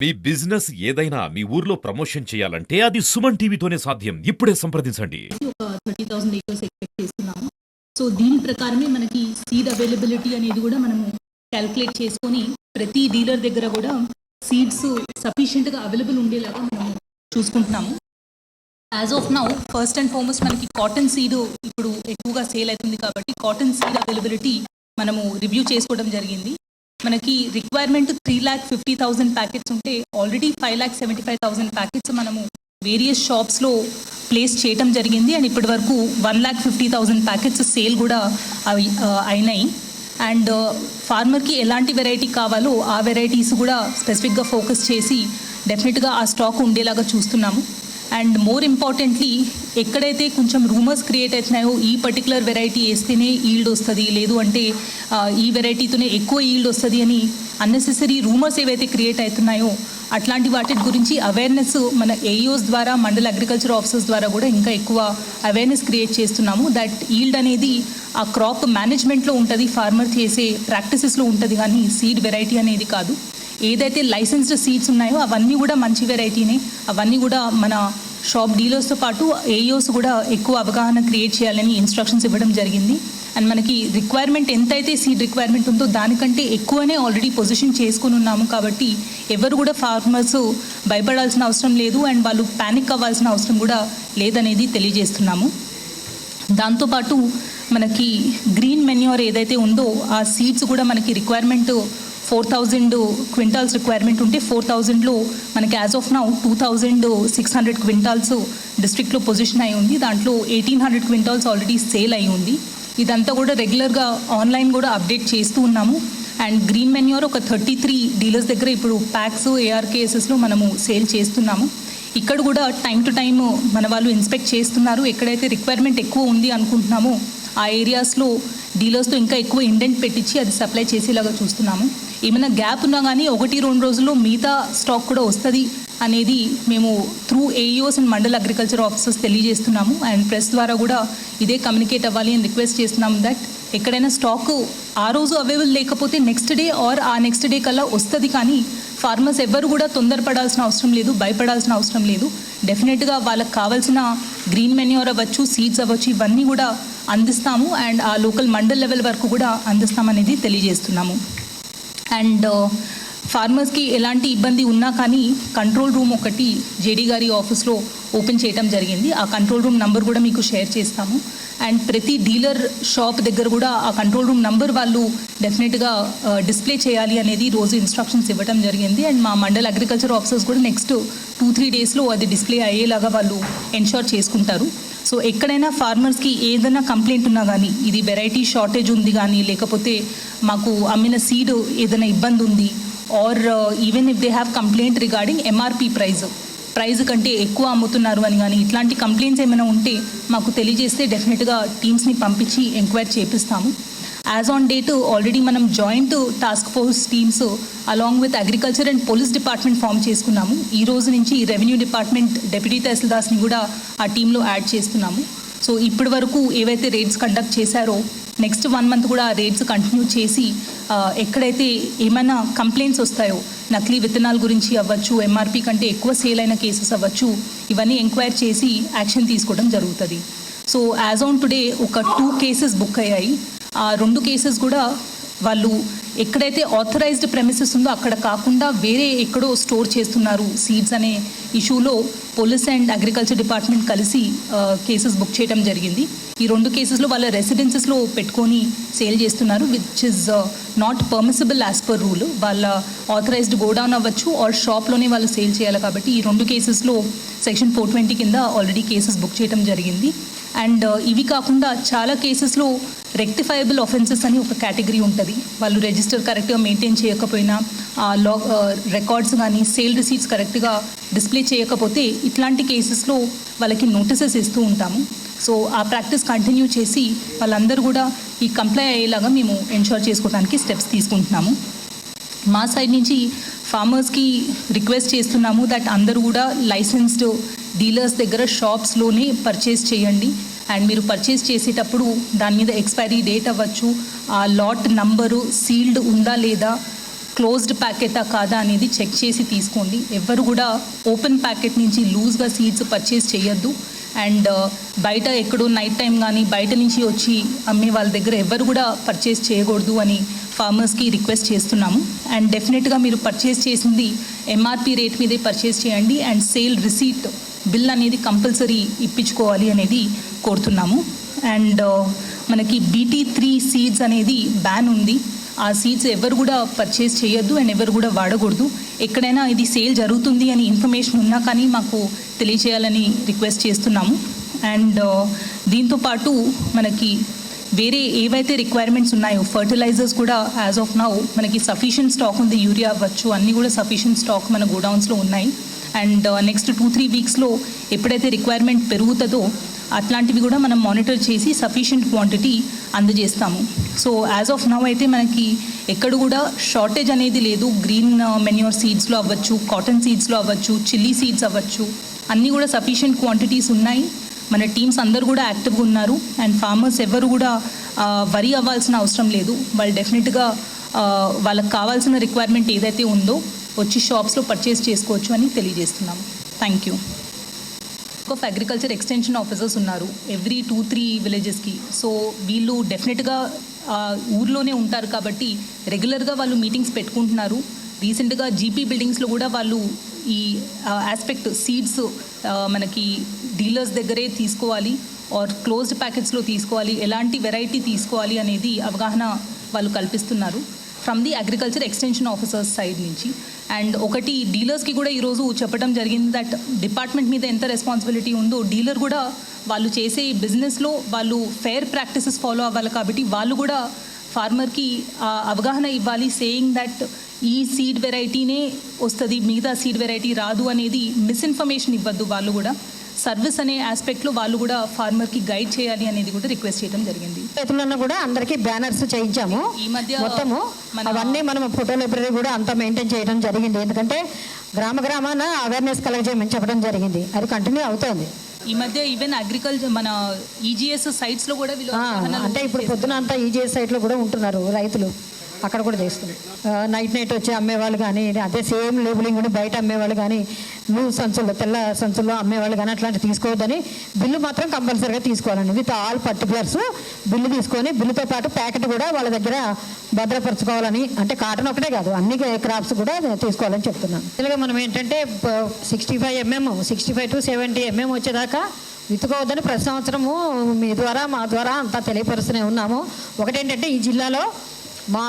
మీ business ఏదైనా మీ ఊర్లో promotion చేయాలంటే అది సుమన్ టీవీతోనే సాధ్యం. ఇప్పుడే సంప్రదించండి. థర్టీ థౌసండ్ ఏకర్స్ ఎక్స్పెక్ట్ చేస్తున్నాము. సో దీని ప్రకారమే మనకి సీడ్ అవైలబిలిటీ అనేది కూడా మనము క్యాల్కులేట్ చేసుకొని ప్రతి డీలర్ దగ్గర కూడా సీడ్స్ సఫిషియెంట్గా అవైలబుల్ ఉండేలాగా మనము చూసుకుంటున్నాము. As of now first and foremost మనకి కాటన్ సీడ్ ఇప్పుడు ఎక్కువగా సేల్ అవుతుంది కాబట్టి కాటన్ సీడ్ అవైలబిలిటీ మనము రివ్యూ చేసుకోవడం జరిగింది. మనకి requirement three lakh fifty thousand packets ఉంటే already five lakh seventy five thousand packets మనము వేరియస్ షాప్స్లో ప్లేస్ చేయటం జరిగింది. అండ్ ఇప్పటి వరకు one lakh fifty thousand packets sale కూడా అవి అయినాయి. అండ్ ఫార్మర్కి uh, ఎలాంటి వెరైటీ కావాలో ఆ వెరైటీస్ కూడా స్పెసిఫిక్గా ఫోకస్ చేసి డెఫినెట్గా ఆ స్టాక్ ఉండేలాగా చూస్తున్నాము. అండ్ మోర్ ఇంపార్టెంట్లీ ఎక్కడైతే కొంచెం రూమర్స్ క్రియేట్ అవుతున్నాయో ఈ పర్టికులర్ వెరైటీ వేస్తేనే ఈల్డ్ వస్తుంది. లేదు అంటే ఈ వెరైటీతోనే ఎక్కువ ఈల్డ్ వస్తుంది అని అన్నెసెసరీ రూమర్స్ ఏవైతే క్రియేట్ అవుతున్నాయో అట్లాంటి వాటి గురించి అవేర్నెస్ మన ఏఈఓస్ ద్వారా మండల అగ్రికల్చర్ ఆఫీసర్స్ ద్వారా కూడా ఇంకా ఎక్కువ అవేర్నెస్ క్రియేట్ చేస్తున్నాము. దట్ ఈల్డ్ అనేది ఆ క్రాప్ మేనేజ్మెంట్లో ఉంటుంది ఫార్మర్ చేసే ప్రాక్టీసెస్లో ఉంటుంది కానీ సీడ్ వెరైటీ అనేది కాదు. ఏదైతే లైసెన్స్డ్ సీడ్స్ ఉన్నాయో అవన్నీ కూడా మంచి వెరైటీనే అవన్నీ కూడా మన షాప్ డీలర్స్తో పాటు ఏఈఓస్ కూడా ఎక్కువ అవగాహన క్రియేట్ చేయాలని ఇన్స్ట్రక్షన్స్ ఇవ్వడం జరిగింది. అండ్ మనకి రిక్వైర్మెంట్ ఎంతైతే సీడ్ రిక్వైర్మెంట్ ఉందో దానికంటే ఎక్కువనే ఆల్రెడీ పొజిషన్ చేసుకుని ఉన్నాము కాబట్టి ఎవరు కూడా ఫార్మర్స్ భయపడాల్సిన అవసరం లేదు అండ్ వాళ్ళు ప్యానిక్ అవ్వాల్సిన అవసరం కూడా లేదనేది తెలియజేస్తున్నాము. దాంతోపాటు మనకి గ్రీన్ మెన్యూర్ ఏదైతే ఉందో ఆ సీడ్స్ కూడా మనకి requirement four thousand quintals requirement ఉంటే ఫోర్ థౌజండ్లో మనకి as of now two thousand six hundred quintals డిస్ట్రిక్ట్లో పొజిషన్ అయి ఉంది. దాంట్లో eighteen hundred quintals already sale అయి ఉంది. ఇదంతా కూడా రెగ్యులర్గా ఆన్లైన్ కూడా అప్డేట్ చేస్తూ ఉన్నాము. అండ్ గ్రీన్ మెన్యూర్ ఒక థర్టీ త్రీ డీలర్స్ దగ్గర ఇప్పుడు ప్యాక్స్ ఏఆర్కేఎస్ఎస్లో మనము సేల్ చేస్తున్నాము. ఇక్కడ కూడా టైం టు టైం మన వాళ్ళు ఇన్స్పెక్ట్ చేస్తున్నారు. ఎక్కడైతే రిక్వైర్మెంట్ ఎక్కువ ఉంది అనుకుంటున్నామో ఆ ఏరియాస్లో డీలర్స్తో ఇంకా ఎక్కువ ఇండెంట్ పెట్టించి అది సప్లై చేసేలాగా చూస్తున్నాము. ఏమైనా గ్యాప్ ఉన్నా కానీ ఒకటి రెండు రోజుల్లో మిగతా స్టాక్ కూడా వస్తుంది అనేది మేము through AEOs and mandal agriculture officers తెలియజేస్తున్నాము. అండ్ ప్రెస్ ద్వారా కూడా ఇదే కమ్యూనికేట్ అవ్వాలి అని రిక్వెస్ట్ చేస్తున్నాం దట్ ఎక్కడైనా స్టాక్ ఆ రోజు అవైలబుల్ లేకపోతే నెక్స్ట్ డే ఆర్ ఆ నెక్స్ట్ డే కల్లా వస్తుంది కానీ ఫార్మర్స్ ఎవ్వరు కూడా తొందరపడాల్సిన అవసరం లేదు భయపడాల్సిన అవసరం లేదు. డెఫినెట్గా వాళ్ళకి కావాల్సిన గ్రీన్ మెన్యూర్ అవ్వచ్చు సీడ్స్ అవ్వచ్చు ఇవన్నీ కూడా అందిస్తాము అండ్ ఆ లోకల్ మండల్ లెవెల్ వరకు కూడా అందిస్తామనేది తెలియజేస్తున్నాము. అండ్ ఫార్మర్స్కి ఎలాంటి ఇబ్బంది ఉన్నా కానీ కంట్రోల్ రూమ్ ఒకటి జేడీ గారి ఆఫీస్లో ఓపెన్ చేయడం జరిగింది. ఆ కంట్రోల్ రూమ్ నంబర్ కూడా మీకు షేర్ చేస్తాము. అండ్ ప్రతి డీలర్ షాప్ దగ్గర కూడా ఆ కంట్రోల్ రూమ్ నంబర్ వాళ్ళు డెఫినెట్గా డిస్ప్లే చేయాలి అనేది రోజు ఇన్స్ట్రక్షన్స్ ఇవ్వడం జరిగింది. అండ్ మా మండల్ అగ్రికల్చర్ ఆఫీసర్స్ కూడా నెక్స్ట్ టూ త్రీ డేస్లో అది డిస్ప్లే అయ్యేలాగా వాళ్ళు ఎన్షోర్ చేసుకుంటారు. సో ఎక్కడైనా ఫార్మర్స్కి ఏదైనా కంప్లైంట్ ఉన్నా కానీ ఇది వెరైటీ షార్టేజ్ ఉంది కానీ లేకపోతే మాకు అమ్మిన సీడ్ ఏదైనా ఇబ్బంది ఉంది or even if they have complaint regarding MRP price price కంటే ఎక్కువ అమ్ముతున్నారు అని కానీ ఇట్లాంటి కంప్లైంట్స్ ఏమైనా ఉంటే మాకు తెలియజేస్తే డెఫినెట్గా టీమ్స్ని పంపించి ఎంక్వైరీ చేపిస్తాము. యాజ్ ఆన్ డేట్ ఆల్రెడీ మనం joint task force teams along with agriculture and police department form చేసుకున్నాము. ఈ రోజు నుంచి రెవెన్యూ డిపార్ట్మెంట్ డెప్యూటీ తహసీల్దార్స్ని కూడా ఆ టీంలో యాడ్ చేస్తున్నాము సో ఇప్పటి వరకు ఏవైతే రేట్స్ కండక్ట్ చేశారో నెక్స్ట్ వన్ మంత్ కూడా ఆ రేట్స్ కంటిన్యూ చేసి ఎక్కడైతే ఏమైనా కంప్లైంట్స్ వస్తాయో నకిలీ విత్తనాల గురించి అవ్వచ్చు ఎంఆర్పి కంటే ఎక్కువ సేల్ అయిన కేసెస్ అవ్వచ్చు ఇవన్నీ ఎంక్వైర్ చేసి యాక్షన్ తీసుకోవడం జరుగుతుంది. సో యాజ్ ఆన్ టుడే ఒక టూ కేసెస్ బుక్ అయ్యాయి. ఆ రెండు కేసెస్ కూడా వాళ్ళు ఎక్కడైతే ఆథరైజ్డ్ ప్రెమిసెస్ ఉందో అక్కడ కాకుండా వేరే ఎక్కడో స్టోర్ చేస్తున్నారు సీడ్స్ అనే ఇష్యూలో పోలీస్ అండ్ అగ్రికల్చర్ డిపార్ట్మెంట్ కలిసి కేసెస్ బుక్ చేయడం జరిగింది. ఈ రెండు కేసెస్లో వాళ్ళ రెసిడెన్సెస్లో పెట్టుకొని సేల్ చేస్తున్నారు which is not permissible as per rule వాళ్ళ ఆథరైజ్డ్ గోడౌన్ అవ్వచ్చు ఆర్ షాప్లోనే వాళ్ళు సేల్ చేయాలి కాబట్టి ఈ రెండు కేసెస్లో సెక్షన్ ఫోర్ ట్వంటీ కింద ఆల్రెడీ కేసెస్ బుక్ చేయడం జరిగింది. అండ్ uh, ఇవి కాకుండా చాలా కేసెస్లో రెక్టిఫైబుల్ ఆఫెన్సెస్ అని ఒక కేటగిరీ ఉంటుంది. వాళ్ళు రిజిస్టర్ కరెక్ట్గా మెయింటైన్ చేయకపోయినా ఆ లా రికార్డ్స్ కానీ సేల్ రిసీట్స్ కరెక్ట్గా డిస్ప్లే చేయకపోతే ఇట్లాంటి కేసెస్లో వాళ్ళకి నోటీసెస్ ఇస్తూ ఉంటాము. సో ఆ ప్రాక్టీస్ కంటిన్యూ చేసి వాళ్ళందరూ కూడా ఈ కంప్లై అయ్యేలాగా మేము ఎన్షోర్ చేసుకోవడానికి స్టెప్స్ తీసుకుంటున్నాము. మా సైడ్ నుంచి ఫార్మర్స్కి రిక్వెస్ట్ చేస్తున్నాము దట్ అందరూ కూడా లైసెన్స్డ్ డీలర్స్ దగ్గర షాప్స్లోనే పర్చేస్ చేయండి. అండ్ మీరు పర్చేస్ చేసేటప్పుడు దాని మీద ఎక్స్పైరీ డేట్ అవ్వచ్చు. ఆ లాట్ నంబరు సీల్డ్ ఉందా లేదా క్లోజ్డ్ ప్యాకెటా కాదా అనేది చెక్ చేసి తీసుకోండి. ఎవ్వరు కూడా ఓపెన్ ప్యాకెట్ నుంచి లూజ్గా సీడ్స్ పర్చేస్ చేయొద్దు. అండ్ uh, బయట ఎక్కడో నైట్ టైం కానీ బయట నుంచి వచ్చి అమ్మే వాళ్ళ దగ్గర ఎవరు కూడా పర్చేస్ చేయకూడదు అని ఫార్మర్స్కి రిక్వెస్ట్ చేస్తున్నాము. అండ్ డెఫినెట్గా మీరు పర్చేస్ చేసింది ఎంఆర్పి రేట్ మీదే పర్చేస్ చేయండి. అండ్ సేల్ రిసీట్ బిల్ అనేది కంపల్సరీ ఇప్పించుకోవాలి అనేది కోరుతున్నాము. అండ్ uh, మనకి బీటీ త్రీ సీడ్స్ అనేది బ్యాన్ ఉంది. ఆ సీడ్స్ ఎవరు కూడా పర్చేస్ చేయొద్దు అండ్ ఎవరు కూడా వాడకూడదు. ఎక్కడైనా ఇది సేల్ జరుగుతుంది అని ఇన్ఫర్మేషన్ ఉన్నా కానీ మాకు తెలియచేయాలని రిక్వెస్ట్ చేస్తున్నాము. అండ్ uh, దీంతో పాటు మనకి వేరే ఏవైతే రిక్వైర్మెంట్స్ ఉన్నాయో ఫర్టిలైజర్స్ కూడా యాజ్ ఆఫ్ నౌ మనకి సఫిషియెంట్ స్టాక్ ఉంది యూరియా అవ్వచ్చు అన్నీ కూడా సఫిషియెంట్ స్టాక్ మన గోడౌన్స్లో ఉన్నాయి. అండ్ నెక్స్ట్ టూ త్రీ వీక్స్లో ఎప్పుడైతే రిక్వైర్మెంట్ పెరుగుతుందో అట్లాంటివి కూడా మనం మానిటర్ చేసి సఫిషియంట్ క్వాంటిటీ అందజేస్తాము. సో యాజ్ ఆఫ్ నవ్ అయితే మనకి ఎక్కడ కూడా షార్టేజ్ అనేది లేదు. గ్రీన్ మెన్యూర్ సీడ్స్లో అవ్వచ్చు కాటన్ సీడ్స్లో అవ్వచ్చు చిల్లీ సీడ్స్ అవ్వచ్చు అన్నీ కూడా సఫిషియంట్ క్వాంటిటీస్ ఉన్నాయి. మన టీమ్స్ అందరు కూడా యాక్టివ్గా ఉన్నారు. అండ్ ఫార్మర్స్ ఎవరు కూడా uh, వరి అవ్వాల్సిన అవసరం లేదు. వాళ్ళు డెఫినెట్గా uh, వాళ్ళకి కావాల్సిన రిక్వైర్మెంట్ ఏదైతే ఉందో వచ్చి షాప్స్లో పర్చేస్ చేసుకోవచ్చు అని తెలియజేస్తున్నాము. Thank you of agriculture extension officers ఉన్నారు. ఎవ్రీ టూ త్రీ విలేజెస్కి సో వీళ్ళు డెఫినెట్గా ఆ, ఊర్లోనే ఉంటారు కాబట్టి రెగ్యులర్గా వాళ్ళు మీటింగ్స్ పెట్టుకుంటున్నారు. రీసెంట్గా జీపీ బిల్డింగ్స్లో కూడా వాళ్ళు ఈ ఆస్పెక్ట్ సీడ్స్ మనకి డీలర్స్ దగ్గరే తీసుకోవాలి. ఆర్ క్లోజ్డ్ ప్యాకెట్స్లో తీసుకోవాలి. ఎలాంటి వెరైటీ తీసుకోవాలి అనేది అవగాహన వాళ్ళు కల్పిస్తున్నారు. From the agriculture extension officers side నుంచి. అండ్ ఒకటి డీలర్స్కి కూడా ఈరోజు చెప్పడం జరిగింది దట్ డిపార్ట్మెంట్ మీద ఎంత రెస్పాన్సిబిలిటీ ఉందో డీలర్ కూడా వాళ్ళు చేసే బిజినెస్లో వాళ్ళు ఫెయిర్ ప్రాక్టీసెస్ ఫాలో అవ్వాలి కాబట్టి వాళ్ళు కూడా ఫార్మర్కి అవగాహన ఇవ్వాలి సేయింగ్ దట్ ఈ సీడ్ వెరైటీనే వస్తుంది మిగతా సీడ్ వెరైటీ రాదు అనేది మిస్ఇన్ఫర్మేషన్ ఇవ్వద్దు వాళ్ళు కూడా. సర్వీస్ అనే ఆస్పెక్ట్లో వాళ్ళు కూడా ఫార్మర్కి గైడ్ చేయాలి అనేది కూడా రిక్వెస్ట్ చేయడం జరిగింది. చేతులను కూడా అందరికి బ్యానర్స్ చేయించాము. ఈ మధ్య మొత్తము అవన్నీ మనం ఫోటో లైబ్రరీ కూడా అంతా మెయింటైన్ చేయడం జరిగింది. ఎందుకంటే గ్రామ గ్రామాన అవేర్నెస్ కలగజేయమని చెప్పడం జరిగింది. అది కంటిన్యూ అవుతోంది. ఈ మధ్య ఈవెన్ అగ్రికల్చర్ మన E ఈజీఎస్ సైట్స్లో కూడా అంటే ఇప్పుడు పొద్దున అంతా ఈజీ సైట్లో కూడా ఉంటున్నారు రైతులు. అక్కడ కూడా చేస్తుంది. నైట్ నైట్ వచ్చి అమ్మేవాళ్ళు కానీ అదే సేమ్ లేబులింగ్ కూడా బయట అమ్మేవాళ్ళు కానీ లూజ్ సంచుల్లో తెల్ల సంచుల్లో అమ్మేవాళ్ళు కానీ అట్లాంటి తీసుకోవద్దని బిల్లు మాత్రం కంపల్సరీగా తీసుకోవాలండి. విత్ ఆల్ పర్టికులర్స్ బిల్లు తీసుకొని బిల్లుతో పాటు ప్యాకెట్ కూడా వాళ్ళ దగ్గర భద్రపరచుకోవాలని అంటే కాటన్ ఒకటే కాదు అన్ని క్రాప్స్ కూడా తీసుకోవాలని చెప్తున్నాను. ఇలాగే మనం ఏంటంటే sixty five mm sixty five to seventy mm వచ్చేదాకా విత్తుకోవద్దని ప్రతి సంవత్సరము మీ ద్వారా మా ద్వారా అంతా తెలియపరుస్తూనే ఉన్నాము. ఒకటేంటంటే ఈ జిల్లాలో మా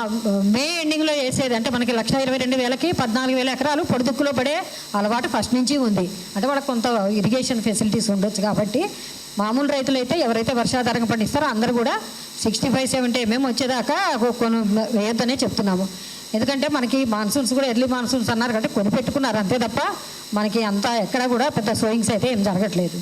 మే ఎండింగ్లో వేసేది అంటే మనకి లక్ష ఇరవై రెండు వేలకి పద్నాలుగు వేల ఎకరాలు పొడిదుక్కులో పడే అలవాటు ఫస్ట్ నుంచి ఉంది. అంటే వాళ్ళకి కొంత ఇరిగేషన్ ఫెసిలిటీస్ ఉండొచ్చు కాబట్టి మామూలు రైతులు అయితే ఎవరైతే వర్షాధారంగా పండిస్తారో అందరూ కూడా సిక్స్టీ ఫైవ్ సెవెంటీ ఎంఎం వచ్చేదాకా కొన్ని వేయొద్దనే చెప్తున్నాము. ఎందుకంటే మనకి మాన్సూన్స్ కూడా ఎర్లీ మాన్సూన్స్ అన్నారు కాబట్టి కొని పెట్టుకున్నారు. అంతే తప్ప మనకి అంతా ఎక్కడ కూడా పెద్ద సోయింగ్స్ అయితే ఏం జరగట్లేదు.